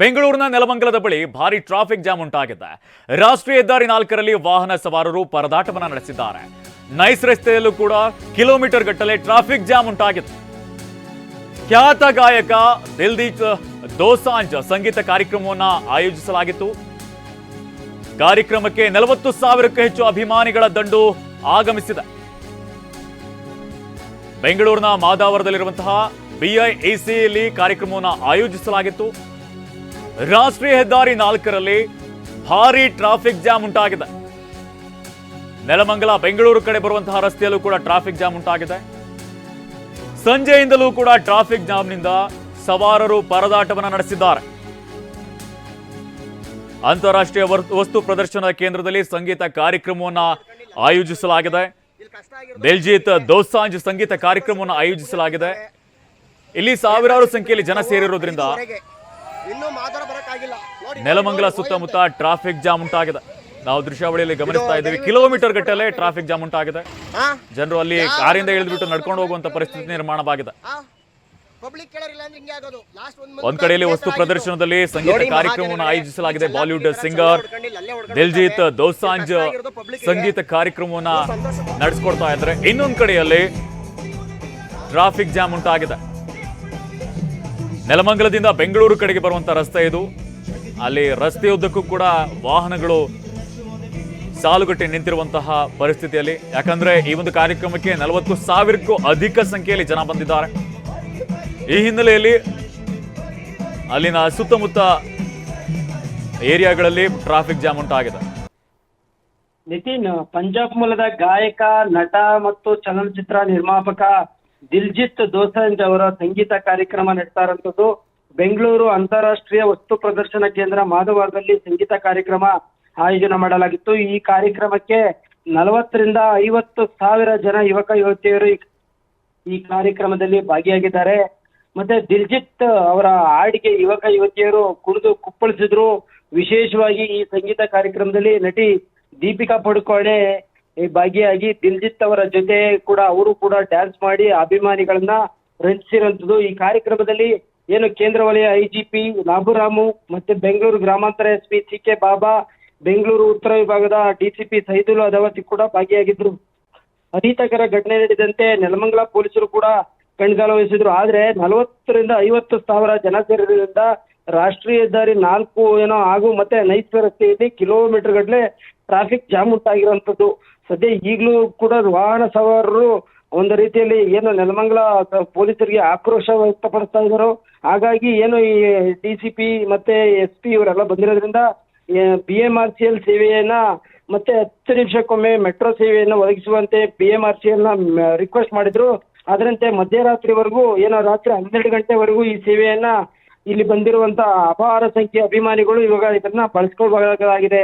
ಬೆಂಗಳೂರಿನ ನೆಲಮಂಗಲದ ಬಳಿ ಭಾರಿ ಟ್ರಾಫಿಕ್ ಜಾಮ್ ಉಂಟಾಗಿದೆ. ರಾಷ್ಟ್ರೀಯ ಹೆದ್ದಾರಿ ನಾಲ್ಕರಲ್ಲಿ ವಾಹನ ಸವಾರರು ಪರದಾಟವನ್ನ ನಡೆಸಿದ್ದಾರೆ. ನೈಸ್ ರಸ್ತೆಯಲ್ಲೂ ಕೂಡ ಕಿಲೋಮೀಟರ್ ಗಟ್ಟಲೆ ಟ್ರಾಫಿಕ್ ಜಾಮ್ ಉಂಟಾಗಿತ್ತು ಖ್ಯಾತ ಗಾಯಕ ದಿಲ್ದೀಪ್ ದೋಸಾಂಜ್ ಸಂಗೀತ ಕಾರ್ಯಕ್ರಮವನ್ನ ಆಯೋಜಿಸಲಾಗಿತ್ತು. ಕಾರ್ಯಕ್ರಮಕ್ಕೆ ನಲವತ್ತು ಸಾವಿರಕ್ಕೂ ಹೆಚ್ಚು ಅಭಿಮಾನಿಗಳ ದಂಡು ಆಗಮಿಸಿದೆ. ಬೆಂಗಳೂರಿನ ಮಾದಾವರದಲ್ಲಿರುವಂತಹ ಬಿಐಎಸಿಯಲ್ಲಿ ಕಾರ್ಯಕ್ರಮವನ್ನು ಆಯೋಜಿಸಲಾಗಿತ್ತು. ರಾಷ್ಟ್ರೀಯ ಹೆದ್ದಾರಿ ನಾಲ್ಕರಲ್ಲಿ ಭಾರಿ ಟ್ರಾಫಿಕ್ ಜಾಮ್ ಉಂಟಾಗಿದೆ. ನೆಲಮಂಗಲ, ಬೆಂಗಳೂರು ಕಡೆ ಬರುವಂತಹ ರಸ್ತೆಯಲ್ಲೂ ಕೂಡ ಟ್ರಾಫಿಕ್ ಜಾಮ್ ಉಂಟಾಗಿದೆ. ಸಂಜೆಯಿಂದಲೂ ಕೂಡ ಟ್ರಾಫಿಕ್ ಜಾಮ್ನಿಂದ ಸವಾರರು ಪರದಾಟವನ್ನು ನಡೆಸಿದ್ದಾರೆ. ಅಂತಾರಾಷ್ಟ್ರೀಯ ವಸ್ತು ಪ್ರದರ್ಶನ ಕೇಂದ್ರದಲ್ಲಿ ಸಂಗೀತ ಕಾರ್ಯಕ್ರಮವನ್ನ ಆಯೋಜಿಸಲಾಗಿದೆ. ದಿಲ್ಜೀತ್ ದೋಸಾಂಜ್ ಸಂಗೀತ ಕಾರ್ಯಕ್ರಮವನ್ನು ಆಯೋಜಿಸಲಾಗಿದೆ. ಇಲ್ಲಿ ಸಾವಿರಾರು ಸಂಖ್ಯೆಯಲ್ಲಿ ಜನ ಸೇರಿರೋದ್ರಿಂದ ನೆಲಮಂಗಲ ಸುತ್ತಮುತ್ತ ಟ್ರಾಫಿಕ್ ಜಾಮ್ ಉಂಟಾಗಿದೆ. ನಾವು ದೃಶ್ಯಾವಳಿಯಲ್ಲಿ ಗಮನಿಸ್ತಾ ಇದ್ದೀವಿ. ಕಿಲೋಮೀಟರ್ ಗಟ್ಟಲೆ ಟ್ರಾಫಿಕ್ ಜಾಮ್ ಉಂಟಾಗಿದೆ. ಜನರು ಅಲ್ಲಿ ಕಾರಿಂದ ಇಳಿದ್ಬಿಟ್ಟು ನಡ್ಕೊಂಡು ಹೋಗುವಂತ ಪರಿಸ್ಥಿತಿ ನಿರ್ಮಾಣವಾಗಿದೆ. ಒಂದ್ ಒಂದ್ ಕಡೆಯಲ್ಲಿ ವಸ್ತು ಪ್ರದರ್ಶನದಲ್ಲಿ ಸಂಗೀತ ಕಾರ್ಯಕ್ರಮವನ್ನು ಆಯೋಜಿಸಲಾಗಿದೆ ಬಾಲಿವುಡ್ ಸಿಂಗರ್ ದಿಲ್ಜೀತ್ ದೋಸಾಂಜ್ ಸಂಗೀತ ಕಾರ್ಯಕ್ರಮವನ್ನ ನಡೆಸ್ಕೊಡ್ತಾ ಇದ್ದಾರೆ. ಇನ್ನೊಂದ್ ಕಡೆಯಲ್ಲಿ ಟ್ರಾಫಿಕ್ ಜಾಮ್ ಉಂಟಾಗಿದೆ. ನೆಲಮಂಗಲದಿಂದ ಬೆಂಗಳೂರು ಕಡೆಗೆ ಬರುವಂತ ರಸ್ತೆ ಇದು. ಅಲ್ಲಿ ರಸ್ತೆಯುದ್ದಕ್ಕೂ ಕೂಡ ವಾಹನಗಳು ಸಾಲುಗಟ್ಟಿ ನಿಂತಿರುವಂತಹ ಪರಿಸ್ಥಿತಿಯಲ್ಲಿ. ಯಾಕಂದ್ರೆ ಈ ಒಂದು ಕಾರ್ಯಕ್ರಮಕ್ಕೆ ನಲವತ್ತು ಸಾವಿರಕ್ಕೂ ಅಧಿಕ ಸಂಖ್ಯೆಯಲ್ಲಿ ಜನ ಬಂದಿದ್ದಾರೆ. ಈ ಹಿನ್ನೆಲೆಯಲ್ಲಿ ಅಲ್ಲಿನ ಸುತ್ತಮುತ್ತ ಏರಿಯಾಗಳಲ್ಲಿ ಟ್ರಾಫಿಕ್ ಜಾಮ್ ಉಂಟಾಗಿದೆ. ನಿತಿನ್, ಪಂಜಾಬ್ ಮೂಲದ ಗಾಯಕ, ನಟ ಮತ್ತು ಚಲನಚಿತ್ರ ನಿರ್ಮಾಪಕ ದಿಲ್ಜಿತ್ ದೋಸಂಜ್ ಅವರ ಸಂಗೀತ ಕಾರ್ಯಕ್ರಮ ನಡೆಸ್ತಾ ಇರೋಂಥದ್ದು ಬೆಂಗಳೂರು ಅಂತಾರಾಷ್ಟ್ರೀಯ ವಸ್ತು ಪ್ರದರ್ಶನ ಕೇಂದ್ರ ಮಾಧವಾರದಲ್ಲಿ ಸಂಗೀತ ಕಾರ್ಯಕ್ರಮ ಆಯೋಜನೆ ಮಾಡಲಾಗಿತ್ತು. ಈ ಕಾರ್ಯಕ್ರಮಕ್ಕೆ ನಲವತ್ತರಿಂದ ಐವತ್ತು ಸಾವಿರ ಜನ ಯುವಕ ಯುವತಿಯರು ಈ- ಕಾರ್ಯಕ್ರಮದಲ್ಲಿ ಭಾಗಿಯಾಗಿದ್ದಾರೆ. ಮತ್ತೆ ದಿಲ್ಜಿತ್ ಅವರ ಹಾಡಿಗೆ ಯುವಕ ಯುವತಿಯರು ಕುಣಿದು ಕುಪ್ಪಳಿಸಿದ್ರು. ವಿಶೇಷವಾಗಿ ಈ ಸಂಗೀತ ಕಾರ್ಯಕ್ರಮದಲ್ಲಿ ನಟಿ ದೀಪಿಕಾ ಪಡುಕೋಣೆ ಭಾಗಿಯಾಗಿ ದಿಲ್ಜಿತ್ ಅವರ ಜೊತೆ ಕೂಡ ಅವರು ಕೂಡ ಡ್ಯಾನ್ಸ್ ಮಾಡಿ ಅಭಿಮಾನಿಗಳನ್ನ ರಚಿಸಿರುವಂತದ್ದು ಈ ಕಾರ್ಯಕ್ರಮದಲ್ಲಿ ಏನು ಕೇಂದ್ರ ವಲಯ ಐಜಿಪಿ ನಾಬುರಾಮು ಮತ್ತೆ ಬೆಂಗಳೂರು ಗ್ರಾಮಾಂತರ S P C K Baba, Bengaluru ಉತ್ತರ ವಿಭಾಗದ ಡಿಸಿಪಿ ಸೈದುಲ್ ಅದಾವತಿ ಕೂಡ ಭಾಗಿಯಾಗಿದ್ರು. ಅಹಿತಕರ ಘಟನೆ ನಡೆದಂತೆ ನೆಲಮಂಗಲ ಪೊಲೀಸರು ಕೂಡ ಕಣ್ಗಾಲ ವಹಿಸಿದ್ರು ಆದ್ರೆ ನಲವತ್ತರಿಂದ ಐವತ್ತು ಸಾವಿರ ಜನ ಸೇರಿದ್ರಿಂದ ರಾಷ್ಟ್ರೀಯ ಹೆದ್ದಾರಿ ನಾಲ್ಕು ಏನೋ ಹಾಗೂ ಮತ್ತೆ ನೈಸ್ ರಸ್ತೆಯಲ್ಲಿ ಕಿಲೋಮೀಟರ್ ಗಟ್ಟಲೆ ಟ್ರಾಫಿಕ್ ಜಾಮ್ ಉಂಟಾಗಿರುವಂತದ್ದು ಸದ್ಯ ಈಗಲೂ ಕೂಡ ವಾಹನ ಸವಾರರು ಒಂದು ರೀತಿಯಲ್ಲಿ ಏನು ನೆಲಮಂಗಲ ಪೊಲೀಸರಿಗೆ ಆಕ್ರೋಶ ವ್ಯಕ್ತಪಡಿಸ್ತಾ ಇದ್ದಾರೆ, ಹಾಗಾಗಿ ಏನು ಈ ಡಿ ಸಿ ಪಿ ಮತ್ತೆ ಎಸ್ ಪಿ ಇವರೆಲ್ಲ ಬಂದಿರೋದ್ರಿಂದ B M R C L ಸೇವೆಯನ್ನ ಮತ್ತೆ ಹತ್ತು ನಿಮಿಷಕ್ಕೊಮ್ಮೆ ಮೆಟ್ರೋ ಸೇವೆಯನ್ನು ಒದಗಿಸುವಂತೆ ಬಿ ಎಂ ಆರ್ ಸಿ ಎಲ್ನ ರಿಕ್ವೆಸ್ಟ್ ಮಾಡಿದ್ರು. ಅದರಂತೆ ಮಧ್ಯರಾತ್ರಿವರೆಗೂ ಏನೋ ರಾತ್ರಿ ಹನ್ನೆರಡು ಗಂಟೆವರೆಗೂ ಈ ಸೇವೆಯನ್ನ ಇಲ್ಲಿ ಬಂದಿರುವಂತ ಅಪಾರ ಸಂಖ್ಯೆಯ ಅಭಿಮಾನಿಗಳು ಇವಾಗ ಇದನ್ನ ಬಳಸ್ಕೊಳ್ಬೇಕಾಗಿದೆ.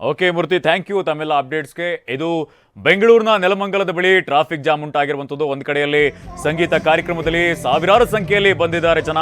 ಓಕೆ ಮೂರ್ತಿ ಥ್ಯಾಂಕ್ ಯು ತಮ್ಮೆಲ್ಲ ಅಪ್ಡೇಟ್ಸ್ಗೆ ಇದು ಬೆಂಗಳೂರಿನ ನೆಲಮಂಗಲದ ಬಳಿ ಟ್ರಾಫಿಕ್ ಜಾಮ್ ಉಂಟಾಗಿರುವಂಥದ್ದು ಒಂದು ಕಡೆಯಲ್ಲಿ ಸಂಗೀತ ಕಾರ್ಯಕ್ರಮದಲ್ಲಿ ಸಾವಿರಾರು ಸಂಖ್ಯೆಯಲ್ಲಿ ಬಂದಿದ್ದಾರೆ ಜನ.